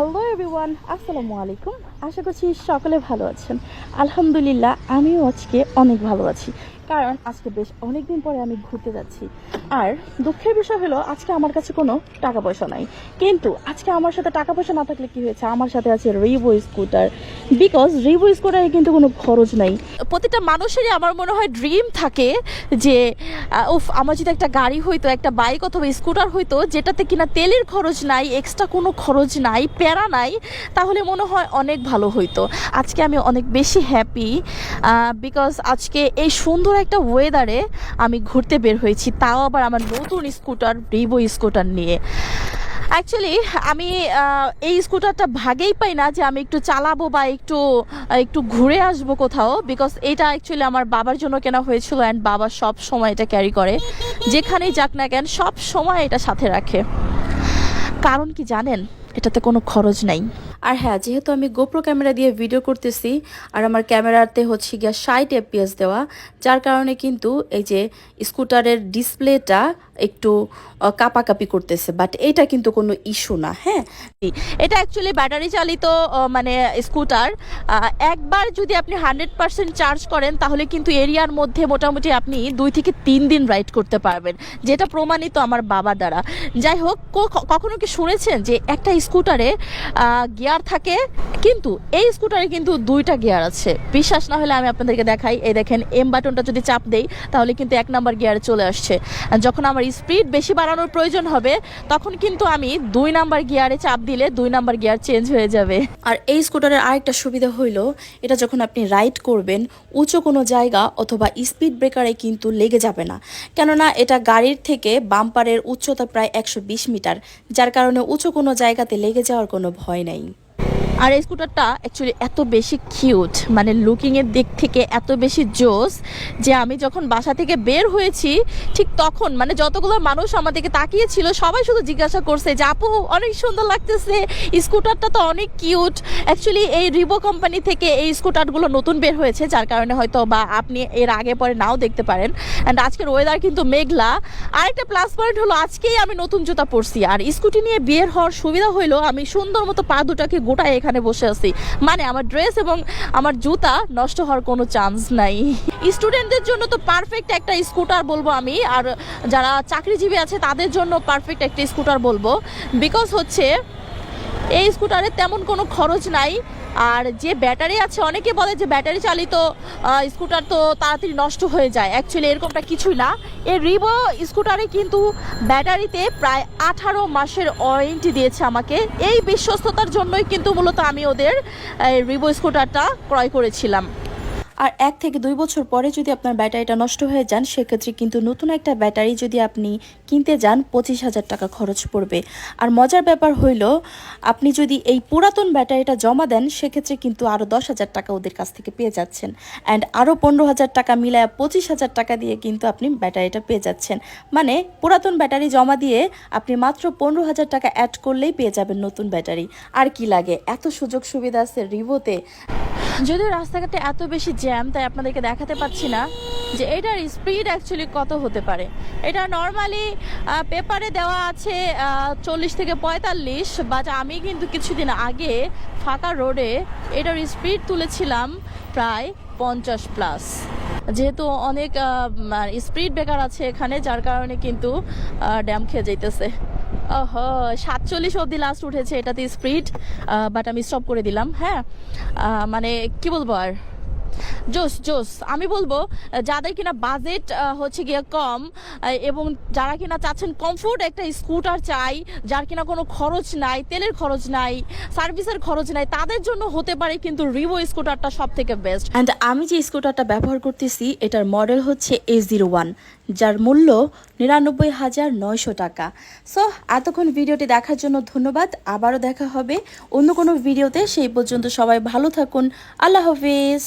Everyone আসসালামু আলাইকুম আশা করছি সকলে ভালো আছেন। আলহামদুলিল্লাহ আমিও আজকে অনেক ভালো আছি। কারণ আজকে বেশ অনেক দিন পরে আমি ঘুরতে যাচ্ছি। আর দুঃখের বিষয় হলো, আজকে আমার কাছে কোনো টাকা পয়সা নাই। কিন্তু আজকে আমার সাথে টাকা পয়সা না থাকলে কি হয়েছে? আমার সাথে আছে রিভো স্কুটার বিকজ রিভো স্কুটারে কিন্তু কোনো খরচ নাই। প্রতিটা মানুষেরই আমার মনে হয় ড্রিম থাকে যে উফ, আমার যদি একটা গাড়ি হইতো, একটা বাইক অথবা স্কুটার হইতো, যেটাতে কিনা তেলের খরচ নাই এক্সট্রা কোনো খরচ নাই, প্যারা নাই, তাহলে মনে হয় অনেক ভালো হইতো। আজকে আমি অনেক বেশি হ্যাপি বিকজ আজকে এই সুন্দর একটা ওয়েদারে আমি ঘুরতে বের হয়েছি, তাও আবার আমার নতুন স্কুটার রিভো স্কুটার নিয়ে। অ্যাকচুয়ালি আমি এই স্কুটারটা ভাগেই পাই না যে আমি একটু চালাবো বা একটু একটু ঘুরে আসব কোথাও বিকজ এটা অ্যাকচুয়ালি আমার বাবার জন্য কেনা হয়েছিল অ্যান্ড বাবা সব সময় এটা ক্যারি করে। যেখানেই যাক না কেন, সব সময় এটা সাথে রাখে। কারণ কি জানেন? এটাতে কোনো খরচ নাই। আর হ্যাঁ যেহেতু আমি গোপ্রো ক্যামেরা দিয়ে ভিডিও করতেছি, আর আমার ক্যামেরাতে হচ্ছে গিয়া ষাট এপিএস দেওয়া, যার কারণে কিন্তু এই যে স্কুটারের ডিসপ্লেটা একটু কাঁপাকাঁপি করতেছে বাট এটা কিন্তু কোনো ইস্যু না হ্যাঁ? এটা অ্যাকচুয়ালি ব্যাটারি চালিত মানে স্কুটার একবার যদি আপনি হান্ড্রেড পার্সেন্ট চার্জ করেন, তাহলে কিন্তু এরিয়ার মধ্যে মোটামুটি আপনি দুই থেকে তিন দিন রাইড করতে পারবেন, যেটা প্রমাণিত আমার বাবার দ্বারা। যাই হোক কখনো কি শুনেছেন যে একটা স্কুটারে গিয়ার থাকে, কিন্তু এই স্কুটারে কিন্তু দুইটা গিয়ার আছে? বিশ্বাস না হলে আমি আপনাদেরকে দেখাই, এই দেখেন এম বাটনটা যদি চাপ দেই, তাহলে কিন্তু এক নাম্বার গিয়ারে চলে আসছে। যখন আমার স্পিড বেশি বাড়ানোর প্রয়োজন হবে, তখন কিন্তু আমি দুই নাম্বার গিয়ারে চাপ দিলে দুই নাম্বার গিয়ার চেঞ্জ হয়ে যাবে। আর এই স্কুটারের আরেকটা সুবিধা হইল, এটা যখন আপনি রাইড করবেন, উঁচু কোনো জায়গা অথবা স্পিড ব্রেকারে কিন্তু লেগে যাবে না। কেননা এটা গাড়ির থেকে বাম্পারের উচ্চতা প্রায় একশো বিশ মিটার, যার কারণে উঁচু কোনো জায়গাতে লেগে যাওয়ার কোনো ভয় নাই। আর এই স্কুটারটা অ্যাকচুয়ালি এত বেশি কিউট মানে লুকিংয়ের দিক থেকে এত বেশি জোস যে আমি যখন বাসা থেকে বের হয়েছি, ঠিক তখন মানে যতগুলো মানুষ আমাদেরকে তাকিয়েছিল, সবাই শুধু জিজ্ঞাসা করছে যে, আপু, অনেক সুন্দর লাগতেছে স্কুটারটা তো অনেক কিউট অ্যাকচুয়ালি এই রিভো কোম্পানি থেকে এই স্কুটারগুলো নতুন বের হয়েছে, যার কারণে হয়তো বা আপনি এর আগে পরে নাও দেখতে পারেন। অ্যান্ড আজকের ওয়েদার কিন্তু মেঘলা। আরেকটা প্লাস পয়েন্ট হলো, আজকেই আমি নতুন জুতা পরছি। আর স্কুটি নিয়ে বের হওয়ার সুবিধা হইল, আমি সুন্দর মতো পা দুটাকে গোটায় এখানে বসে আছি। মানে আমার ড্রেস এবং আমার জুতা নষ্ট হওয়ার কোনো চান্স নাই। স্টুডেন্টদের জন্য তো পারফেক্ট একটা স্কুটার বলব আমি। আর যারা চাকরিজীবী আছে, তাদের জন্য পারফেক্ট একটা স্কুটার বলব। বিকজ হচ্ছে, এই স্কুটারে তেমন কোনো খরচ নাই। আর যে ব্যাটারি আছে, অনেকে বলে যে ব্যাটারি চালিত স্কুটার তো তাড়াতাড়ি নষ্ট হয়ে যায়। অ্যাকচুয়ালি এরকমটা কিছুই না। এই রিভো স্কুটারে কিন্তু ব্যাটারিতে প্রায় আঠারো মাসের ওয়ারেন্টি দিয়েছে আমাকে। এই বিশ্বস্ততার জন্যই কিন্তু মূলত আমি ওদের রিভো স্কুটারটা ক্রয় করেছিলাম। আর এক থেকে দুই বছর পরে যদি আপনার ব্যাটারিটা নষ্ট হয়ে যান, সেক্ষেত্রে কিন্তু নতুন একটা ব্যাটারি যদি আপনি কিনতে যান, পঁচিশ হাজার টাকা খরচ পড়বে। আর মজার ব্যাপার হইল, আপনি যদি এই পুরাতন ব্যাটারিটা জমা দেন, সেক্ষেত্রে কিন্তু আরও দশ হাজার টাকা ওদের কাছ থেকে পেয়ে যাচ্ছেন। অ্যান্ড আরও পনেরো হাজার টাকা মিলায় পঁচিশ হাজার টাকা দিয়ে কিন্তু আপনি ব্যাটারিটা পেয়ে যাচ্ছেন। মানে পুরাতন ব্যাটারি জমা দিয়ে আপনি মাত্র পনেরো হাজার টাকা অ্যাড করলেই পেয়ে যাবেন নতুন ব্যাটারি। আর কি লাগে? এত সুযোগ সুবিধা আছে রিভোতে যদিও রাস্তাঘাটে এত বেশি জ্যাম, তাই আপনাদেরকে দেখাতে পাচ্ছি না যে এটার স্পিড অ্যাকচুয়ালি কত হতে পারে। এটা নর্মালি পেপারে দেওয়া আছে চল্লিশ থেকে পঁয়তাল্লিশ বাট আমি কিন্তু কিছুদিন আগে ফাঁকা রোডে এটার স্পিড তুলেছিলাম প্রায় পঞ্চাশ প্লাস যেহেতু অনেক স্পিড ব্রেকার আছে এখানে, যার কারণে কিন্তু ড্যাম খেয়ে যাইতেছে। সাতচল্লিশ অবধি লাস্ট উঠেছে এটাতে স্পিড বাট আমি স্টপ করে দিলাম হ্যাঁ? মানে কি বলব আর? জোস জোস, আমি বলব যাদের কিনা বাজেট হচ্ছে গিয়ে কম এবং যারা কিনা চাচ্ছেন কমফোর্ট একটা স্কুটার চাই, যার কিনা কোনো খরচ নাই, তেলের খরচ নাই সার্ভিসের খরচ নাই, তাদের জন্য হতে পারে কিন্তু রিভো স্কুটারটা সব থেকে বেস্ট অ্যান্ড আমি যে স্কুটারটা ব্যবহার করতেছি, এটার মডেল হচ্ছে এ জিরো ওয়ান যার মূল্য নিরানব্বই হাজার নয়শো টাকা। সো এতক্ষণ ভিডিওটি দেখার জন্য ধন্যবাদ। আবারও দেখা হবে অন্য কোনো ভিডিওতে। সেই পর্যন্ত সবাই ভালো থাকুন। আল্লাহ হাফিজ।